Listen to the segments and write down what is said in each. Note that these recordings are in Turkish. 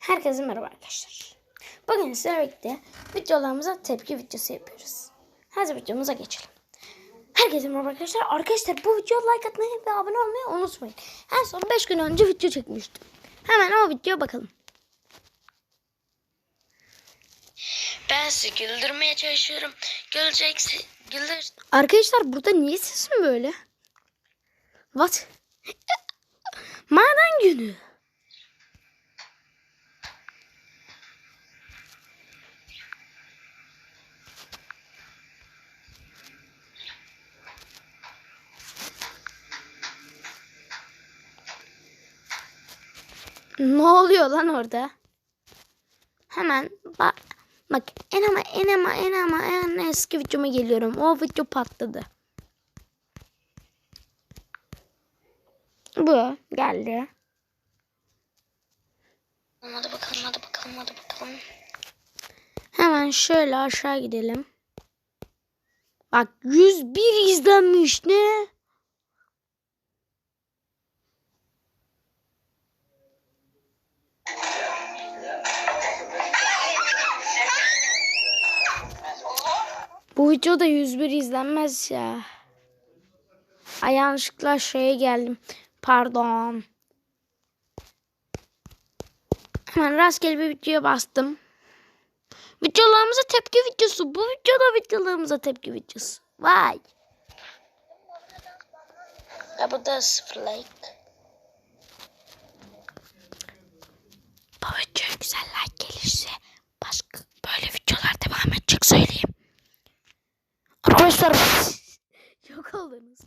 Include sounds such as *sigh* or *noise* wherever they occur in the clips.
Herkese merhaba arkadaşlar. Bugün sizlerle birlikte videolarımıza tepki videosu yapıyoruz. Hadi videomuza geçelim. Herkese merhaba arkadaşlar. Arkadaşlar bu videoya like atmayı ve abone olmayı unutmayın. En son 5 gün önce video çekmiştim. Hemen o videoya bakalım. Ben sizi güldürmeye çalışıyorum. Güleceksin. Güldür. Arkadaşlar burada niye sesim böyle? What? *laughs* Maden günü. Ne oluyor lan orada? Hemen bak. Bak en ama en ama en ama en eski videoma geliyorum. O video patladı. Bu geldi. Hadi bakalım hadi bakalım hadi bakalım. Hemen şöyle aşağı gidelim. Bak 101 izlenmiş ne? Bu videoda 101 izlenmez ya. Ay yanlışlıkla şeye geldim. Pardon. Hemen rastgele bir videoya bastım. Videolarımıza tepki videosu. Bu videoda videolarımıza tepki videosu. Vay. Ya bu da sıfır like. Bu videoya güzel like gelirse başka böyle videolar devam edecek söyleyeyim. Arkadaşlar *laughs* yok oldunuz.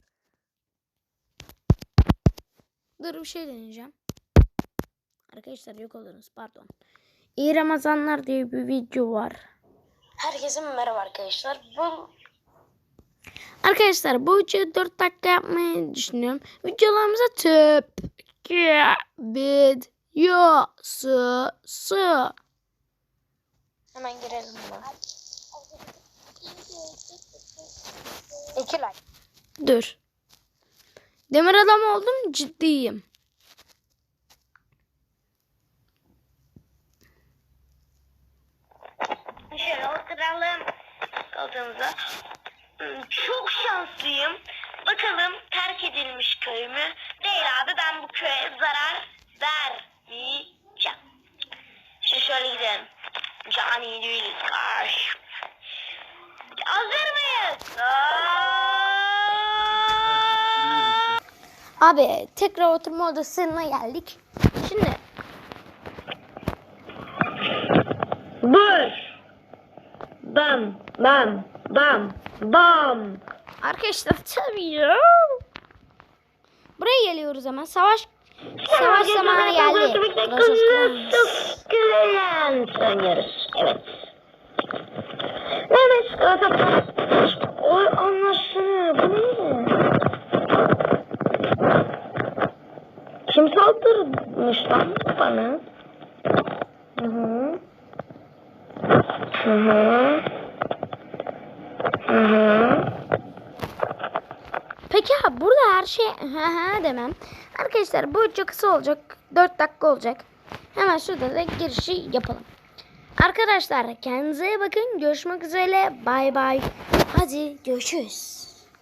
Dur bir şey deneyeceğim. Arkadaşlar yok oldunuz pardon. İyi Ramazanlar diye bir video var. Herkese merhaba arkadaşlar. Bu Arkadaşlar bu videoyu 4 dakika yapmayı düşünüyorum. Videolarımıza tepki videosu. su. hemen girelim buna. İki like. Dur. Demir adam oldum ciddiyim. Şöyle oturalım koltuğumuza. Hmm, Çok şanslıyım. Bakalım terk edilmiş köy mü? Değil abi ben bu köye zarar vermeyeceğim. Şimdi şöyle gidelim. Cani değiliz karşı. Hazır mıyız? Abi tekrar oturma odasına geldik. Şimdi Bur. Bam bam bam bam. arkadaşlar tabii ya. Buraya geliyoruz hemen. Savaş savaş zamanı geldi. Evet. Evet. Anlasana. Bu ne? Kim saldırmış lan bana? Hı hı. Hı hı. Peki ha burada her şey demem. Arkadaşlar bu çok kısa olacak. 4 dakika olacak. Hemen şurada da girişi yapalım. Arkadaşlar kendinize bakın. Görüşmek üzere. Bay bay. Hadi görüşürüz.